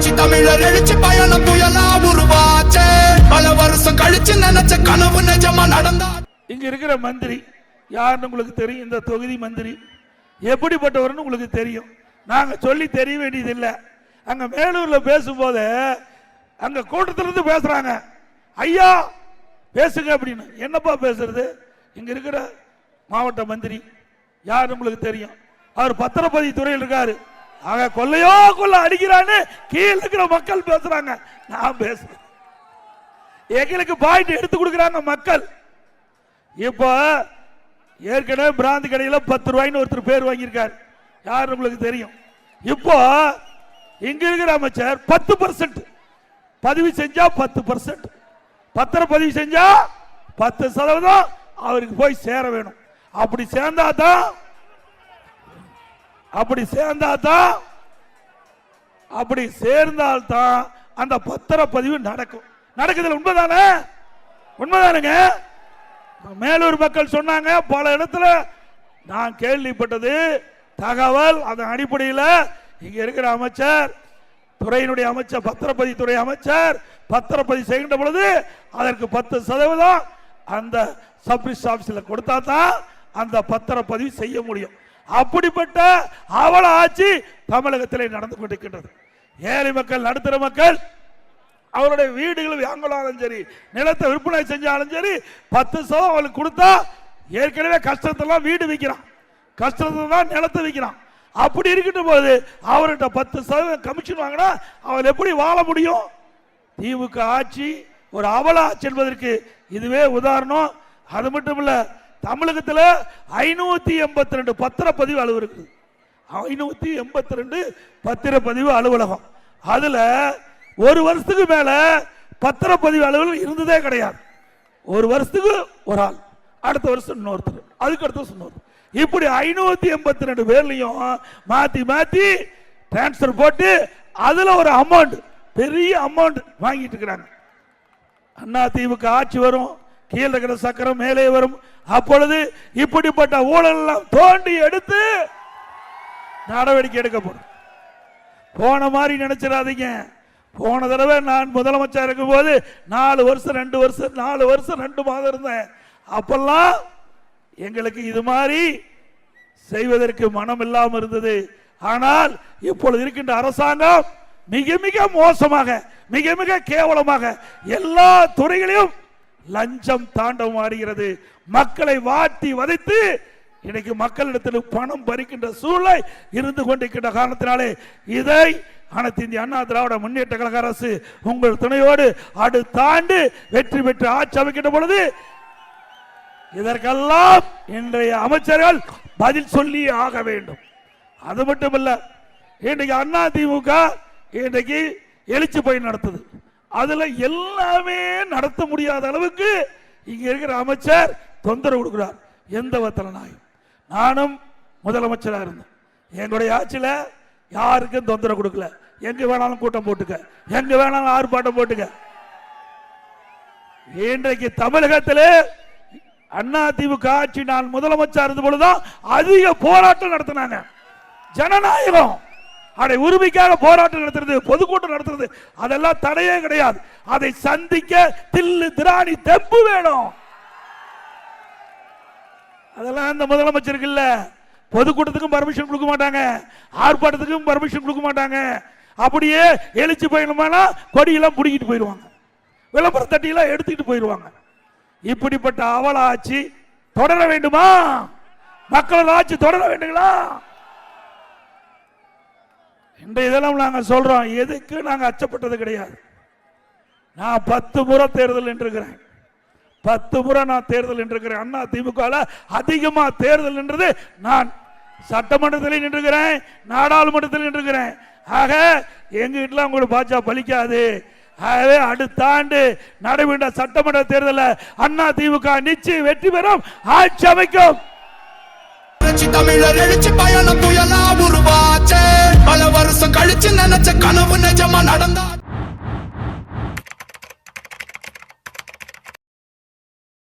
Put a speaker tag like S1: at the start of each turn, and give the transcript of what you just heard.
S1: புரட்சி தமிழர் எழுச்சி பயணம் புயலா உருவாச்சே. பல வருஷம் கழிச்சு நினைச்ச கனவு நிஜமா நடந்தா
S2: இங்க இருக்கிற மந்திரி யாருன்னு உங்களுக்கு தெரியும்? இந்த தொகுதி மந்திரி. எப்படிப்பட்டவர்னு உங்களுக்கு தெரியும். நாங்க சொல்லி தெரிய வேண்டியதில்லை அங்க மேலூர்ல பேசும்போது அங்க கூட்டத்துல இருந்து பேசுறாங்க. ஐயா பேசுங்க அப்படின்னு. என்னப்பா பேசுறது? இங்க இருக்கிற மாவட்ட மந்திரி யாருன்னு உங்களுக்கு தெரியும். அவர் பத்திரப்பதிவு துறையில் இருக்காரு. அவன் கொல்லையோ கொல்ல அடிக்கிறான்னு கீழே இருக்கிற மக்கள் பேசுறாங்க. நான் பேசுறேன். எங்களுக்கு பாயிண்ட் எடுத்து கொடுக்குறாங்க மக்கள். இப்போ ஏற்கனவே பிராந்தி கடையில் பத்து ரூபாய்னு ஒருத்தர் பேர் வாங்கியிருக்கார். யார் உங்களுக்கு தெரியும்? இப்போ இங்க இருக்கிற அமைச்சர் பத்து பர்சன்ட் பதிவு செஞ்சா பத்து பர்சன்ட் பத்திர பதிவு செஞ்சா பத்து சதவீதம் அவருக்கு போய் சேர வேணும். அப்படி சேர்ந்தாதான் அப்படி சேர்ந்தா தான் அப்படி சேர்ந்தால்தான் அந்த பத்திரப்பதிவு நடக்கும். நடக்குதுல உண்மைதானே? உண்மைதானுங்க. மேலூர் மக்கள் சொன்னாங்க பல இடத்துல நான் கேள்விப்பட்டது தகவல் அதன் அடிப்படையில் இங்க இருக்கிற அமைச்சர் துறையினுடைய அமைச்சர் பத்திரப்பதி துறை அமைச்சர் பத்திரப்பதி செய்கின்ற பொழுது அதற்கு பத்து சதவீதம் அந்த சப்ரிஸ் ஆபீஸில் கொடுத்தா தான் அந்த பத்திரப்பதிவு செய்ய முடியும். அப்படிப்பட்ட அவல ஆட்சி தமிழகத்தில் நடந்து கொண்டிருக்கின்றது. ஏழை மக்கள் நடுத்தர மக்கள் அவருடைய வீடுகள் வாங்கலாலும் சரி நிலத்தை விற்பனை செஞ்சாலும் சரி பத்து சதம் அவளுக்கு கொடுத்தா ஏற்கனவே கஷ்டத்தெல்லாம் வீடு விற்கிறான் கஷ்டத்தில் தான் நிலத்தை விற்கிறான் அப்படி இருக்கின்ற போது அவர்கிட்ட பத்து சதவீதம் கமிஷன் வாங்கினா அவள் எப்படி வாழ முடியும்? திமுக ஆட்சி ஒரு அவல ஆட்சி என்பதற்கு இதுவே உதாரணம். அது மட்டும் இல்லை தமிழகத்தில் ஐநூத்தி எண்பத்தி ரெண்டு பத்திரப்பதிவு அலுவலகம் இருக்குது. ஐநூத்தி எண்பத்தி ரெண்டு பத்திரப்பதிவு அலுவலகம். அதுல ஒரு வருஷத்துக்கு மேல பத்திரப்பதிவு அலுவலகம் இருந்ததே கிடையாது. ஒரு வருஷத்துக்கு ஒரு ஆள் அடுத்த வருஷம் இன்னொருத்தர் அதுக்கு அடுத்த வருஷம் இன்னொருத்தர். இப்படி ஐநூத்தி எண்பத்தி ரெண்டு பேர்லையும் மாத்தி மாத்தி டிரான்ஸ்பர் போட்டு அதுல ஒரு அமௌண்ட் பெரிய அமௌண்ட் வாங்கிட்டு இருக்கிறாங்க. அண்ணா தீவுக்கு ஆட்சி வரும். கீழே இருக்கிற சக்கரம் மேலே வரும். அப்பொழுது இப்படிப்பட்ட ஊழல் எல்லாம் தோண்டி எடுத்து நடவடிக்கை எடுக்கப்படும். போன மாதிரி நினைச்சிடாதீங்க. போன தடவை நான் முதலமைச்சர் இருக்கும்போது நாலு வருஷம் ரெண்டு வருஷம் நாலு வருஷம் ரெண்டு மாதம் இருந்தேன். அப்பெல்லாம் எங்களுக்கு இது மாதிரி செய்வதற்கு மனம் இல்லாமல் இருந்தது. ஆனால் இப்பொழுது இருக்கின்ற அரசாங்கம் மிக மிக மோசமாக மிக மிக கேவலமாக எல்லா துறைகளையும் லஞ்சம் தாண்டவம் ஆடுகிறது. மக்களை வாட்டி வதைத்து இன்னைக்கு மக்களிடத்தில் பணம் பறிக்கின்ற சூழ்நிலை இருந்து கொண்டிருக்கின்ற காரணத்தினாலே இதை அனைத்து இந்திய அண்ணா திராவிட முன்னேற்ற கழக அரசு உங்கள் துணையோடு அடுத்த ஆண்டு வெற்றி பெற்று ஆட்சி அமைக்கின்ற பொழுது இதற்கெல்லாம் இன்றைய அமைச்சர்கள் பதில் சொல்லி ஆக வேண்டும். அது மட்டுமல்ல இன்றைக்கு அண்ணா இன்றைக்கு எழுச்சி போய் நடத்துது. அதுல எல்லாமே நடத்த முடியாத அளவுக்கு இங்க இருக்கிற அமைச்சர் தொந்தரவு கொடுக்கிறார். எந்த வத்தல நாயும். நானும் முதலமைச்சராக இருந்தேன் எங்களுடைய ஆட்சியில் யாருக்கும் தொந்தரவு கொடுக்கல. எங்க வேணாலும் கூட்டம் போட்டுக்க. எங்க வேணாலும் ஆர்ப்பாட்டம் போட்டுக்க. இன்றைக்கு தமிழகத்தில் அண்ணா திமுக ஆட்சி நான் முதலமைச்சர் இருந்த பொழுதுதான் அதிக போராட்டம் நடத்தினாங்க. ஜனநாயகம். அதை உரிமைக்காக போராட்டம் நடத்துறது பொதுக்கூட்டம் நடத்துறது அதெல்லாம் தடையே கிடையாது. அதை சந்திக்க தில்லு திராணி தெம்பு வேணும். அதெல்லாம் அந்த முதலமைச்சருக்கு இல்ல. பொதுக்கூட்டத்துக்கும் பர்மிஷன் கொடுக்க மாட்டாங்க. ஆர்ப்பாட்டத்துக்கும் பர்மிஷன் கொடுக்க மாட்டாங்க. அப்படியே எழுச்சி பயணமானா கொடியெல்லாம் பிடிக்கிட்டு போயிடுவாங்க. விளம்பர தட்டியெல்லாம் எடுத்துக்கிட்டு போயிடுவாங்க. இப்படிப்பட்ட அவல ஆட்சி தொடர வேண்டுமா? மக்களோட ஆட்சி தொடர வேண்டுங்களா? இன்றைய இதெல்லாம் நாங்க சொல்றோம். எதுக்கு நாங்க அச்சப்பட்டது கிடையாது. நான் பத்து முறை தேர்தல் நின்றுக்கிறேன் பத்து முறை நான் தேர்தல் நின்றுக்கிறேன் அண்ணா திமுகவில் அதிகமா தேர்தல் நின்றது நான் சட்டமன்றத்தில் நின்றுக்கிறேன் நாடாளுமன்றத்தில் நின்றுக்கிறேன் ஆக எங்க வீட்டுல உங்களுக்கு பாஜா பலிக்காது. ஆகவே அடுத்த ஆண்டு நடைபெற்ற சட்டமன்ற தேர்தலில் அண்ணா திமுக நிச்சயம் வெற்றி பெறும். ஆட்சி அமைக்கும்.
S1: தமிழர் எழுச்சி பயணம் புயலா உருவா. கனவு நிஜமா நடந்தா